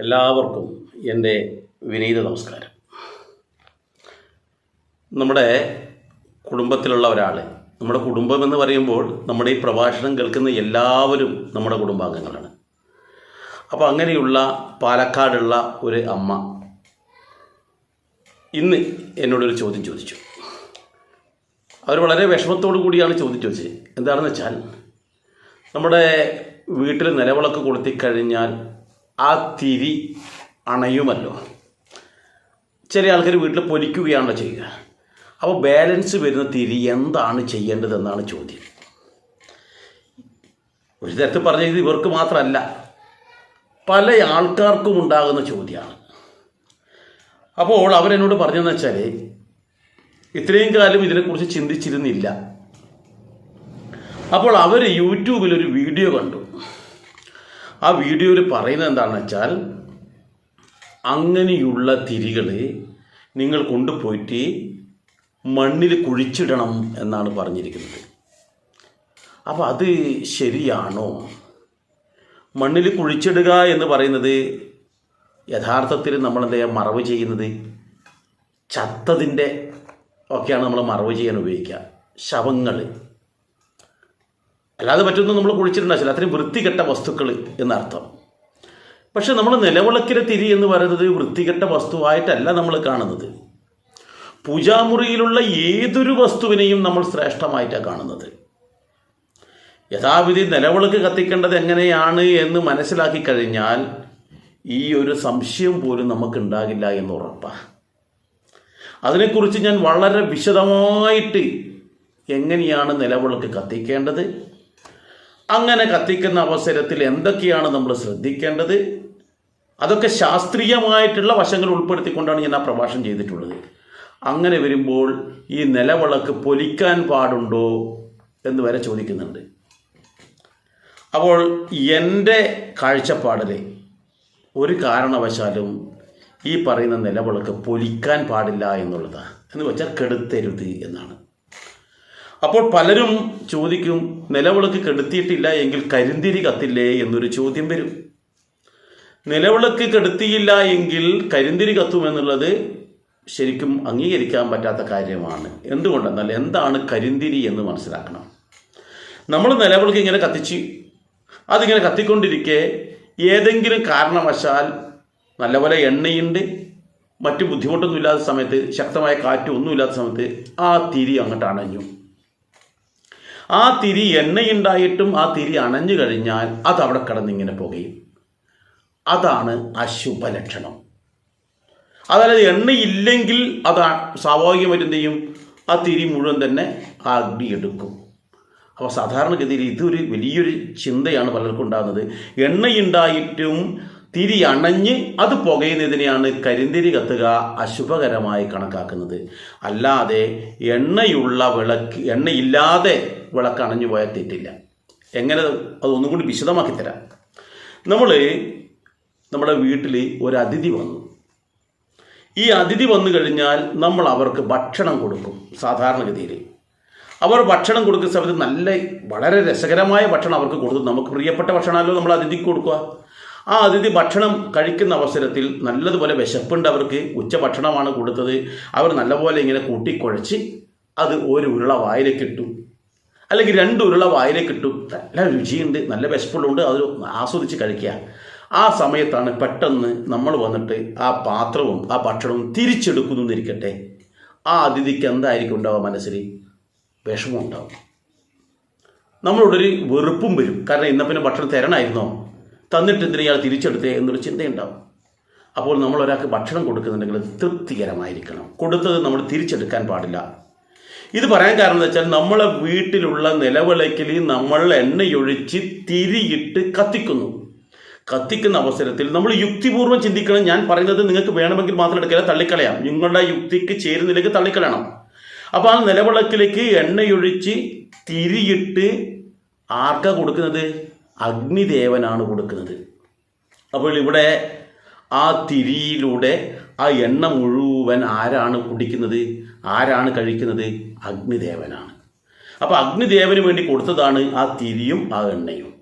എല്ലാവർക്കും എന്റെ വിനീത നമസ്കാരം. നമ്മുടെ കുടുംബത്തിലുള്ള ഒരാൾ നമ്മുടെ കുടുംബം എന്ന് പറയുമ്പോൾ നമ്മുടെ ഈ പ്രഭാഷണം കേൾക്കുന്ന എല്ലാവരും നമ്മുടെ കുടുംബാംഗങ്ങളാണ്. അപ്പോൾ അങ്ങനെയുള്ള പാലക്കാടുള്ള ഒരു അമ്മ ഇന്ന് എന്നോടൊരു ചോദ്യം ചോദിച്ചു. അവർ വളരെ വിഷമത്തോടു കൂടിയാണ് ചോദ്യം ചോദിച്ചത്. എന്താണെന്ന് വെച്ചാൽ നമ്മുടെ വീട്ടിൽ നിലവിളക്ക് കൊളുത്തിക്കഴിഞ്ഞാൽ ആ തിരി അണയുമല്ലോ. ചില ആൾക്കാർ വീട്ടിൽ പൊലിക്കുകയാണല്ലോ ചെയ്യുക. അപ്പോൾ ബാലൻസ് വരുന്ന തിരി എന്താണ് ചെയ്യേണ്ടതെന്നാണ് ചോദ്യം. ഒരു തരത്തിൽ പറഞ്ഞത് ഇവർക്ക് മാത്രമല്ല പല ആൾക്കാർക്കും ഉണ്ടാകുന്ന ചോദ്യമാണ്. അപ്പോൾ അവരെന്നോട് പറഞ്ഞതെന്ന് വെച്ചാൽ ഇത്രയും കാലം ഇതിനെക്കുറിച്ച് ചിന്തിച്ചിരുന്നില്ല. അപ്പോൾ അവർ യൂട്യൂബിൽ ഒരു വീഡിയോ കണ്ടു. ആ വീഡിയോയിൽ പറയുന്നത് എന്താണെന്ന് വെച്ചാൽ അങ്ങനെയുള്ള തിരികൾ നിങ്ങൾ കൊണ്ടുപോയിട്ട് മണ്ണിൽ കുഴിച്ചിടണം എന്നാണ് പറഞ്ഞിരിക്കുന്നത്. അപ്പോൾ അത് ശരിയാണോ? മണ്ണിൽ കുഴിച്ചിടുക എന്ന് പറയുന്നത് യഥാർത്ഥത്തിൽ ചെയ്യുക? മറവ് ചെയ്യുന്നത്. ചത്തതിന്റെ ഒക്കെയാണ് നമ്മൾ മറവ് ചെയ്യാൻ ഉപയോഗിക്കുക. ശവങ്ങൾ. അല്ലാതെ മറ്റൊന്നും നമ്മൾ കുഴിച്ചിട്ടുണ്ടാവില്ല അത്രയും വൃത്തികെട്ട വസ്തുക്കൾ എന്നർത്ഥം. പക്ഷെ നമ്മൾ നിലവിളക്കിലെ തിരി എന്ന് പറയുന്നത് വൃത്തികെട്ട വസ്തുവായിട്ടല്ല നമ്മൾ കാണുന്നത്. പൂജാമുറിയിലുള്ള ഏതൊരു വസ്തുവിനെയും നമ്മൾ ശ്രേഷ്ഠമായിട്ടാണ് കാണുന്നത്. യഥാവിധി നിലവിളക്ക് കത്തിക്കേണ്ടത് എങ്ങനെയാണ് എന്ന് മനസ്സിലാക്കി കഴിഞ്ഞാൽ ഈ ഒരു സംശയം പോലും നമുക്കുണ്ടാകില്ല എന്ന് ഉറപ്പാണ് അതിനെക്കുറിച്ച് ഞാൻ വളരെ വിശദമായിട്ട് എങ്ങനെയാണ് നിലവിളക്ക് കത്തിക്കേണ്ടത് അങ്ങനെ കത്തിക്കുന്ന അവസരത്തിൽ എന്തൊക്കെയാണ് നമ്മൾ ശ്രദ്ധിക്കേണ്ടത്? അതൊക്കെ ശാസ്ത്രീയമായിട്ടുള്ള വശങ്ങൾ ഉൾപ്പെടുത്തിക്കൊണ്ടാണ് ഞാൻ ആ പ്രഭാഷണം ചെയ്തിട്ടുള്ളത്. അങ്ങനെ വരുമ്പോൾ ഈ നിലവിളക്ക് പൊലിക്കാൻ പാടുണ്ടോ എന്ന് വരെ ചോദിക്കുന്നുണ്ട്. അപ്പോൾ എന്റെ കാഴ്ചപ്പാടിൽ ഒരു കാരണവശാലും ഈ പറയുന്ന നിലവിളക്ക് പൊലിക്കാൻ പാടില്ല എന്നുള്ളതാണ് എന്ന് വെച്ചാൽ കെടുത്തരുത് എന്നാണ്. അപ്പോൾ പലരും ചോദിക്കും നിലവിളക്ക് കെടുത്തിയിട്ടില്ല എങ്കിൽ കരിന്തിരി കത്തില്ലേ എന്നൊരു ചോദ്യം വരും. നിലവിളക്ക് കെടുത്തിയില്ല എങ്കിൽ കരിന്തിരി കത്തുമെന്നുള്ളത് ശരിക്കും അംഗീകരിക്കാൻ പറ്റാത്ത കാര്യമാണ്. എന്തുകൊണ്ടെന്നാൽ എന്താണ് കരിന്തിരി എന്ന് മനസ്സിലാക്കണം. നമ്മൾ നിലവിളക്ക് ഇങ്ങനെ കത്തിച്ച് അതിങ്ങനെ കത്തിക്കൊണ്ടിരിക്കെ ഏതെങ്കിലും കാരണവശാൽ നല്ലപോലെ എണ്ണയുണ്ട് മറ്റു ബുദ്ധിമുട്ടൊന്നുമില്ലാത്ത സമയത്ത് ശക്തമായ കാറ്റും ഒന്നുമില്ലാത്ത സമയത്ത് ആ തിരി അങ്ങോട്ട് അണഞ്ഞു. ആ തിരി എണ്ണയുണ്ടായിട്ടും ആ തിരി അണഞ്ഞു കഴിഞ്ഞാൽ അത് അവിടെ കിടന്നിങ്ങനെ പുകയും. അതാണ് അശുഭലക്ഷണം. അതായത് എണ്ണയില്ലെങ്കിൽ അത് സ്വാഭാവികമായിട്ട് എന്ത് ചെയ്യും? ആ തിരി മുഴുവൻ തന്നെ ആ അഗ്നി എടുക്കും. അപ്പോൾ സാധാരണഗതിയിൽ ഇതൊരു വലിയൊരു ചിന്തയാണ് പലർക്കും ഉണ്ടാകുന്നത്. എണ്ണയുണ്ടായിട്ടും തിരി അണഞ്ഞ് അത് പുകയുന്നതിനെയാണ് കരിന്തിരി കത്തുക അശുഭകരമായി കണക്കാക്കുന്നത്. അല്ലാതെ എണ്ണയുള്ള വിളക്ക് എണ്ണയില്ലാതെ വിളക്ക് അണഞ്ഞു പോയാൽ തെറ്റില്ല. എങ്ങനെ അത് ഒന്നും കൂടി വിശദമാക്കി തരാം. നമ്മൾ നമ്മുടെ വീട്ടിൽ ഒരു അതിഥി വന്നു. ഈ അതിഥി വന്നു കഴിഞ്ഞാൽ നമ്മൾ അവർക്ക് ഭക്ഷണം കൊടുക്കും സാധാരണഗതിയിൽ അവർ ഭക്ഷണം കൊടുക്കുന്ന സമയത്ത് നല്ല വളരെ രസകരമായ ഭക്ഷണം അവർക്ക് കൊടുത്തു നമുക്ക് പ്രിയപ്പെട്ട ഭക്ഷണമല്ലോ നമ്മൾ അതിഥിക്ക് കൊടുക്കുക. ആ അതിഥി ഭക്ഷണം കഴിക്കുന്ന അവസരത്തിൽ നല്ലതുപോലെ വിശപ്പുണ്ട് അവർക്ക്. ഉച്ച ഭക്ഷണമാണ് കൊടുത്തത്. അവർ നല്ലപോലെ ഇങ്ങനെ കൂട്ടിക്കുഴച്ച് അത് ഒരു ഉരുള വായിലേക്ക് ഇട്ടു. അല്ലെങ്കിൽ രണ്ട് ഉരുള വായിലേക്ക് ഇട്ടു. നല്ല രുചിയുണ്ട് നല്ല വിശപ്പുള്ളതുകൊണ്ട് അത് ആസ്വദിച്ച് കഴിക്കുക. ആ സമയത്താണ് പെട്ടെന്ന് നമ്മൾ വന്നിട്ട് ആ പാത്രവും ആ ഭക്ഷണവും തിരിച്ചെടുക്കുന്നു എന്നിരിക്കട്ടെ. ആ അതിഥിക്ക് എന്തായിരിക്കും ഉണ്ടാവുക മനസ്സിൽ? വിഷമം ഉണ്ടാവും. നമ്മളോടൊരു വെറുപ്പും വരും. കാരണം ഇന്ന പിന്നെ ഭക്ഷണം തരണമായിരുന്നോ? തന്നിട്ട് എന്തിനാ ഇയാൾ തിരിച്ചെടുത്തേ എന്നൊരു ചിന്തയുണ്ടാവും. അപ്പോൾ നമ്മൾ ഒരാൾക്ക് ഭക്ഷണം കൊടുക്കുന്നുണ്ടെങ്കിൽ അത് തൃപ്തികരമായിരിക്കണം. കൊടുത്തത് നമ്മൾ തിരിച്ചെടുക്കാൻ പാടില്ല. ഇത് പറയാൻ കാരണം എന്ന് വെച്ചാൽ നമ്മളെ വീട്ടിലുള്ള നിലവിളക്കിൽ നമ്മൾ എണ്ണയൊഴിച്ച് തിരിയിട്ട് കത്തിക്കുന്നു. കത്തിക്കുന്ന അവസരത്തിൽ നമ്മൾ യുക്തിപൂർവം ചിന്തിക്കണം. ഞാൻ പറയുന്നത് നിങ്ങൾക്ക് വേണമെങ്കിൽ മാത്രം എടുക്കില്ല തള്ളിക്കളയാം. നിങ്ങളുടെ യുക്തിക്ക് ചേരുന്നില്ലെങ്കിൽ തള്ളിക്കളയണം. അപ്പോൾ ആ നിലവിളക്കിലേക്ക് എണ്ണയൊഴിച്ച് തിരിയിട്ട് ആർക്കാ കൊടുക്കുന്നത്? അഗ്നിദേവനാണ് കൊടുക്കുന്നത്. അപ്പോൾ ഇവിടെ ആ തിരിയിലൂടെ ആ എണ്ണ മുഴുവൻ ആരാണ് കുടിക്കുന്നത്? ആരാണ് കഴിക്കുന്നത്? അഗ്നിദേവനാണ്. അപ്പോൾ അഗ്നിദേവന് വേണ്ടി കൊടുത്തതാണ് ആ തിരിയും ആ എണ്ണയും.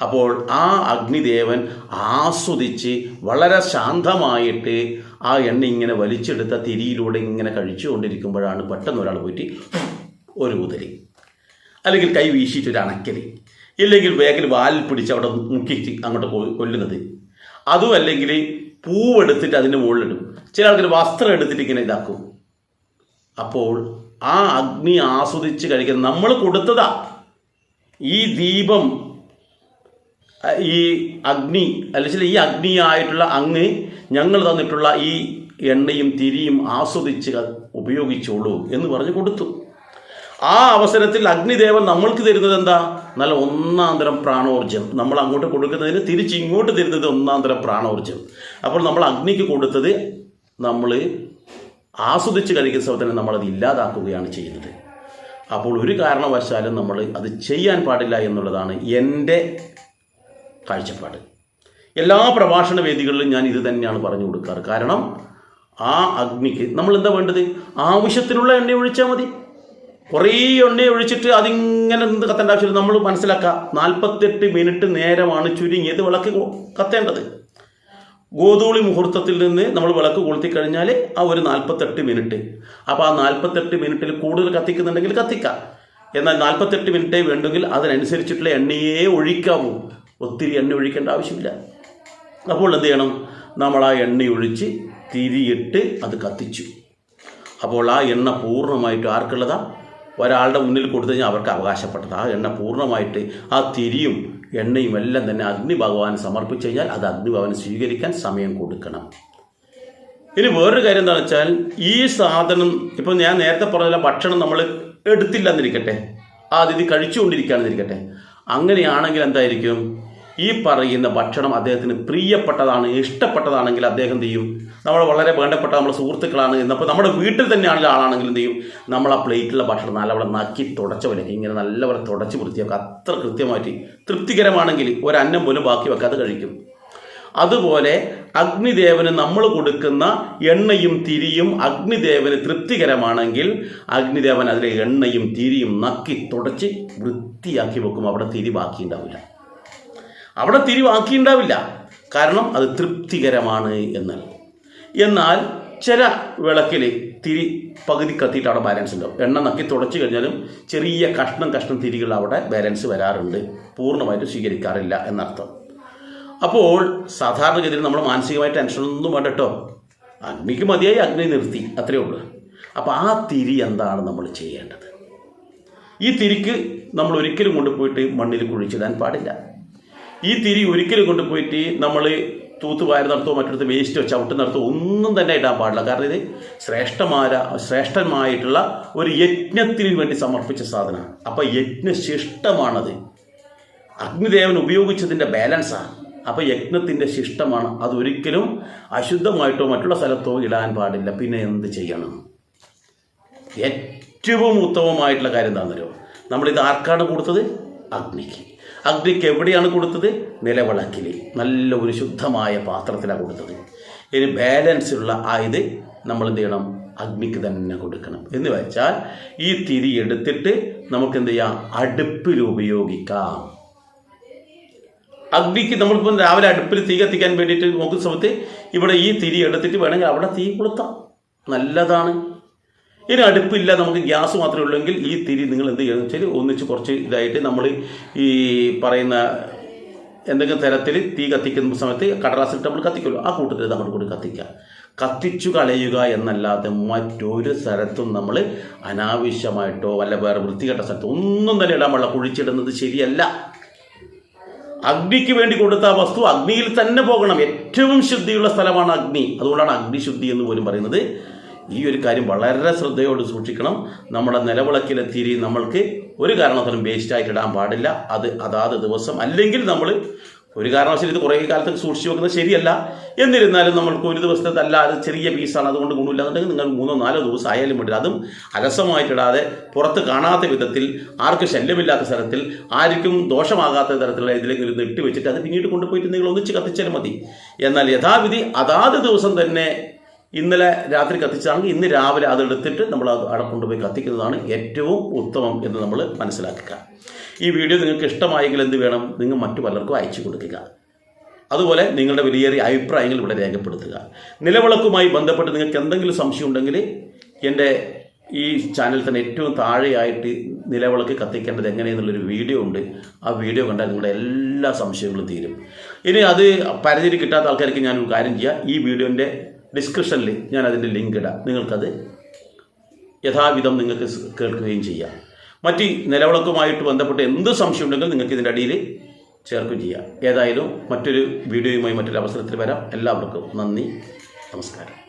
അപ്പോൾ ആ അഗ്നിദേവൻ ആസ്വദിച്ച് വളരെ ശാന്തമായിട്ട് ആ എണ്ണ ഇങ്ങനെ വലിച്ചെടുത്ത തിരിയിലൂടെ ഇങ്ങനെ കഴിച്ചുകൊണ്ടിരിക്കുമ്പോഴാണ് പെട്ടെന്ന് ഒരാൾ പോയിട്ട് ഒരു ഊതലി അല്ലെങ്കിൽ കൈ വീശിയിട്ട് ഒരു അണക്കൽ ഇല്ലെങ്കിൽ വേഗം വാലിൽ പിടിച്ച് അവിടെ മുക്കി അങ്ങോട്ട് കൊല്ലുന്നത്. അതും അല്ലെങ്കിൽ പൂവെടുത്തിട്ട് അതിന്റെ മുകളിലിടും. ചില ആൾക്കാർ വസ്ത്രം എടുത്തിട്ട് ഇങ്ങനെ ഇതാക്കും. അപ്പോൾ ആ അഗ്നി ആസ്വദിച്ച് കഴിക്കുന്ന നമ്മൾ കൊടുത്തതാ. ഈ ദീപം ഈ അഗ്നി അല്ലെങ്കിൽ ഈ അഗ്നിയായിട്ടുള്ള അങ്ങ് ഞങ്ങൾ തന്നിട്ടുള്ള ഈ എണ്ണയും തിരിയും ആസ്വദിച്ച് ഉപയോഗിച്ചോളൂ എന്ന് പറഞ്ഞ് കൊടുത്തു. ആ അവസരത്തിൽ അഗ്നിദേവൻ നമ്മൾക്ക് തരുന്നത് എന്താ? നല്ല ഒന്നാം തരം പ്രാണോർജം നമ്മൾ അങ്ങോട്ട് കൊടുക്കുന്നതിന് തിരിച്ച് ഇങ്ങോട്ട് തരുന്നത് ഒന്നാം തരം പ്രാണോർജം അപ്പോൾ നമ്മൾ അഗ്നിക്ക് കൊടുത്തത് നമ്മൾ ആസ്വദിച്ച് കഴിക്കുന്ന സമയത്ത് നമ്മളത് ഇല്ലാതാക്കുകയാണ് ചെയ്യുന്നത്. അപ്പോൾ ഒരു കാരണവശാലും നമ്മൾ അത് ചെയ്യാൻ പാടില്ല എന്നുള്ളതാണ് എന്റെ കാഴ്ചപ്പാട്. എല്ലാ പ്രഭാഷണ വേദികളിലും ഞാൻ ഇത് തന്നെയാണ് പറഞ്ഞു കൊടുക്കാറ്. കാരണം ആ അഗ്നിക്ക് നമ്മൾ എന്താ വേണ്ടത്? ആവശ്യത്തിനുള്ള എണ്ണ ഒഴിച്ചാൽ മതി. കുറേ എണ്ണ ഒഴിച്ചിട്ട് അതിങ്ങനെ എന്ത് കത്തേണ്ട ആവശ്യമില്ല. നമ്മൾ മനസ്സിലാക്കുക നാൽപ്പത്തെട്ട് മിനിറ്റ് നേരമാണ് ചുരുങ്ങിയത് വിളക്ക് കത്തേണ്ടത്. ഗോതൂളി മുഹൂർത്തത്തിൽ നിന്ന് നമ്മൾ വിളക്ക് കൊളുത്തി കഴിഞ്ഞാൽ ആ ഒരു നാൽപ്പത്തെട്ട് മിനിറ്റ്. അപ്പോൾ ആ നാൽപ്പത്തെട്ട് മിനിറ്റിൽ കൂടുതൽ കത്തിക്കുന്നുണ്ടെങ്കിൽ കത്തിക്കാം. എന്നാൽ നാൽപ്പത്തെട്ട് മിനിറ്റേ വേണ്ടെങ്കിൽ അതിനനുസരിച്ചിട്ടുള്ള എണ്ണയെ ഒഴിക്കാമോ ഒത്തിരി എണ്ണ ഒഴിക്കേണ്ട ആവശ്യമില്ല. അപ്പോൾ എന്ത് ചെയ്യണം? നമ്മൾ ആ എണ്ണ ഒഴിച്ച് തിരിയിട്ട് അത് കത്തിച്ചു. അപ്പോൾ ആ എണ്ണ പൂർണമായിട്ട് ആർക്കുള്ളതാ? ഒരാളുടെ മുന്നിൽ കൊടുത്തു കഴിഞ്ഞാൽ അവർക്ക് അവകാശപ്പെട്ടത്. ആ എണ്ണ പൂർണമായിട്ട് ആ തിരിയും എണ്ണയും എല്ലാം തന്നെ അഗ്നി ഭഗവാൻ സമർപ്പിച്ചു കഴിഞ്ഞാൽ അത് അഗ്നി ഭഗവാൻ സ്വീകരിക്കാൻ സമയം കൊടുക്കണം. ഇനി വേറൊരു കാര്യം എന്താണെന്ന് വെച്ചാൽ ഈ സാധനം ഇപ്പം ഞാൻ നേരത്തെ പറഞ്ഞ ഭക്ഷണം നമ്മൾ എടുത്തില്ല എന്നിരിക്കട്ടെ ആ അതിഥി കഴിച്ചുകൊണ്ടിരിക്കുകയാണെന്നിരിക്കട്ടെ. അങ്ങനെയാണെങ്കിൽ എന്തായിരിക്കും? ഈ പറയുന്ന ഭക്ഷണം അദ്ദേഹത്തിന് പ്രിയപ്പെട്ടതാണ് ഇഷ്ടപ്പെട്ടതാണെങ്കിൽ അദ്ദേഹം എന്ത് ചെയ്യും? നമ്മൾ വളരെ വേണ്ടപ്പെട്ട നമ്മുടെ സുഹൃത്തുക്കളാണ് എന്നപ്പോൾ നമ്മുടെ വീട്ടിൽ തന്നെയാണെങ്കിൽ ആളാണെങ്കിൽ എന്ത് ചെയ്യും? നമ്മൾ ആ പ്ലേറ്റിലുള്ള ഭക്ഷണം നല്ലവണ്ണം നക്കി തുടച്ച പോലെ ഇങ്ങനെ നല്ലവണ്ണം തുടച്ച് വൃത്തിയാക്കുക അത്ര കൃത്യമായിട്ട് തൃപ്തികരമാണെങ്കിൽ ഒരന്നം പോലും ബാക്കി വെക്കാതെ കഴിക്കും. അതുപോലെ അഗ്നിദേവന് നമ്മൾ കൊടുക്കുന്ന എണ്ണയും തിരിയും അഗ്നിദേവന് തൃപ്തികരമാണെങ്കിൽ അഗ്നിദേവൻ അതിലെ എണ്ണയും തിരിയും നക്കി തുടച്ച് വൃത്തിയാക്കി വെക്കും. അവിടെ തിരി ബാക്കി ഉണ്ടാവില്ല അവിടെ തിരി ബാക്കി ഉണ്ടാവില്ല കാരണം അത് തൃപ്തികരമാണ് എന്ന് എന്നാൽ ചില വിളക്കിൽ തിരി പകുതി കത്തിയിട്ട് അവിടെ ബാലൻസ് ഉണ്ടാവും. എണ്ണ നക്കി തുടച്ചു കഴിഞ്ഞാലും ചെറിയ കഷ്ണം കഷ്ണം തിരികൾ അവിടെ ബാലൻസ് വരാറുണ്ട്. പൂർണമായിട്ട് സ്വീകരിക്കാറില്ല എന്നർത്ഥം. അപ്പോൾ സാധാരണഗതിയിൽ നമ്മൾ മാനസികമായി ടെൻഷനൊന്നും വേണ്ട കേട്ടോ അഗ്നിക്ക് മതിയായി അഗ്നി നിർത്തി അത്രയേ ഉള്ളൂ. അപ്പോൾ ആ തിരി എന്താണ് നമ്മൾ ചെയ്യേണ്ടത്? ഈ തിരിക്ക് നമ്മൾ ഒരിക്കലും കൊണ്ടുപോയിട്ട് മണ്ണിൽ കുഴിച്ചിടാൻ പാടില്ല. ഈ തിരി ഒരിക്കലും കൊണ്ടുപോയിട്ട് നമ്മൾ തൂത്ത് വാരി നടത്തോ വേസ്റ്റ് നടത്തോ ഒന്നും തന്നെ ഇടാൻ പാടില്ല. കാരണം ഇത് ശ്രേഷ്ഠമായ ശ്രേഷ്ഠമായിട്ടുള്ള ഒരു യജ്ഞത്തിന് വേണ്ടി സമർപ്പിച്ച സാധനമാണ്. അപ്പോൾ യജ്ഞശിഷ്ടമാണത്. അഗ്നിദേവൻ ഉപയോഗിച്ചതിന്റെ ബാലൻസാണ്. അപ്പോൾ യജ്ഞത്തിന്റെ ശിഷ്ടമാണ്. അതൊരിക്കലും അശുദ്ധമായിട്ടോ മറ്റുള്ള സ്ഥലത്തോ ഇടാൻ പാടില്ല. പിന്നെ എന്ത് ചെയ്യണം? ഏറ്റവും ഉത്തമമായിട്ടുള്ള കാര്യം എന്താണെന്നറിയോ? നമ്മളിത് ആർക്കാണ് കൊടുത്തത്? അഗ്നിക്ക്. അഗ്നിക്ക് എവിടെയാണ് കൊടുത്തത്? നിലവിളക്കിൽ നല്ല ഒരു ശുദ്ധമായ പാത്രത്തിലാണ് കൊടുത്തത്. ഇനി ബാലൻസ് ഉള്ള ആ ഇത് നമ്മൾ എന്ത് ചെയ്യണം? അഗ്നിക്ക് തന്നെ കൊടുക്കണം. എന്ന് വെച്ചാൽ ഈ തിരി എടുത്തിട്ട് നമുക്ക് എന്ത് ചെയ്യാം? അടുപ്പിൽ ഉപയോഗിക്കാം. അഗ്നിക്ക് നമ്മളിപ്പോൾ രാവിലെ അടുപ്പിൽ തീ കത്തിക്കാൻ വേണ്ടിയിട്ട് നോക്കുന്ന സമയത്ത് ഇവിടെ ഈ തിരി എടുത്തിട്ട് വേണമെങ്കിൽ അവിടെ തീ കൊളുത്താം. നല്ലതാണ്. ഇനി അടുപ്പില്ല നമുക്ക് ഗ്യാസ് മാത്രമേ ഉള്ളെങ്കിൽ ഈ തിരി നിങ്ങൾ എന്ത് ചെയ്യണം? വെച്ചാൽ ഒന്നിച്ച് കുറച്ച് ഇതായിട്ട് നമ്മൾ ഈ പറയുന്ന എന്തെങ്കിലും തരത്തിൽ തീ കത്തിക്കുന്ന സമയത്ത് കടലാസിട്ട് നമ്മൾ കത്തിക്കുമല്ലോ. ആ കൂട്ടത്തിൽ നമ്മൾ കൂടി കത്തിക്കുക കത്തിച്ചു കളയുക എന്നല്ലാതെ മറ്റൊരു സ്ഥലത്തും നമ്മൾ അനാവശ്യമായിട്ടോ വല്ല വേറെ വൃത്തികെട്ട സ്ഥലത്തോ ഒന്നും തന്നെ ഇടാൻ പാടില്ല. കുഴിച്ചിടുന്നത് ശരിയല്ല. അഗ്നിക്ക് വേണ്ടി കൊടുത്ത വസ്തു അഗ്നിയിൽ തന്നെ പോകണം. ഏറ്റവും ശുദ്ധിയുള്ള സ്ഥലമാണ് അഗ്നി. അതുകൊണ്ടാണ് അഗ്നിശുദ്ധി എന്ന് പോലും പറയുന്നത്. ഈ ഒരു കാര്യം വളരെ ശ്രദ്ധയോട് സൂക്ഷിക്കണം. നമ്മുടെ നിലവിളക്കിലെ തിരി നമ്മൾക്ക് ഒരു കാരണത്തിനും വേസ്റ്റായിട്ട് ഇടാൻ പാടില്ല. അത് അതാത് ദിവസം അല്ലെങ്കിൽ നമ്മൾ ഒരു കാരണവശാലും ഇത് കുറേ കാലത്തേക്ക് സൂക്ഷിച്ചു വെക്കുന്നത് ശരിയല്ല. എന്നിരുന്നാലും നമ്മൾക്ക് ഒരു ദിവസത്തെ അല്ല അത് ചെറിയ പീസാണ് അതുകൊണ്ട് ഗുണമില്ല എന്നുണ്ടെങ്കിൽ നിങ്ങൾ മൂന്നോ നാലോ ദിവസം ആയാലും വേണ്ടില്ല അതും അലസമായിട്ടിടാതെ പുറത്ത് കാണാത്ത വിധത്തിൽ ആർക്കും ശല്യമില്ലാത്ത തരത്തിൽ ആർക്കും ദോഷമാകാത്ത തരത്തിലുള്ള ഇതിലേക്ക് ഒരു ഇട്ട് വെച്ചിട്ട് അത് പിന്നീട് കൊണ്ടുപോയിട്ട് നിങ്ങൾ ഒന്നിച്ച് കത്തിച്ചാലും മതി. എന്നാൽ യഥാവിധി അതാത് ദിവസം തന്നെ ഇന്നലെ രാത്രി കത്തിച്ചതാണെങ്കിൽ ഇന്ന് രാവിലെ അതെടുത്തിട്ട് നമ്മൾ അത് അവിടെ കൊണ്ടുപോയി കത്തിക്കുന്നതാണ് ഏറ്റവും ഉത്തമം എന്ന് നമ്മൾ മനസ്സിലാക്കുക. ഈ വീഡിയോ നിങ്ങൾക്ക് ഇഷ്ടമായെങ്കിൽ എന്ത് വേണം? നിങ്ങൾ മറ്റു പലർക്കും അയച്ചു കൊടുക്കുക. അതുപോലെ നിങ്ങളുടെ വിലയേറിയ അഭിപ്രായങ്ങൾ ഇവിടെ രേഖപ്പെടുത്തുക. നിലവിളക്കുമായി ബന്ധപ്പെട്ട് നിങ്ങൾക്ക് എന്തെങ്കിലും സംശയം ഉണ്ടെങ്കിൽ എന്റെ ഈ ചാനൽ തന്നെ ഏറ്റവും താഴെയായിട്ട് നിലവിളക്ക് കത്തിക്കേണ്ടത് എങ്ങനെയെന്നുള്ളൊരു വീഡിയോ ഉണ്ട്. ആ വീഡിയോ കണ്ടാൽ നിങ്ങളുടെ എല്ലാ സംശയങ്ങളും തീരും. ഇനി അത് പരിചയം കിട്ടാത്ത ആൾക്കാർക്ക് ഞാൻ ഒരു കാര്യം ചെയ്യാം. ഈ വീഡിയോന്റെ ഡിസ്ക്രിപ്ഷനിൽ ഞാൻ അതിന്റെ ലിങ്ക് ഇടാം. നിങ്ങൾക്കത് യഥാവിധം നിങ്ങൾക്ക് കേൾക്കുകയും ചെയ്യാം. മറ്റ് നിലവിളക്കുമായിട്ട് ബന്ധപ്പെട്ട് എന്ത് സംശയം ഉണ്ടെങ്കിലും നിങ്ങൾക്ക് ഇതിന്റെ അടിയിൽ ചേർക്കുകയും ചെയ്യാം. ഏതായാലും മറ്റൊരു വീഡിയോയുമായി മറ്റൊരു അവസരത്തിൽ വരാം. എല്ലാവർക്കും നന്ദി. നമസ്കാരം.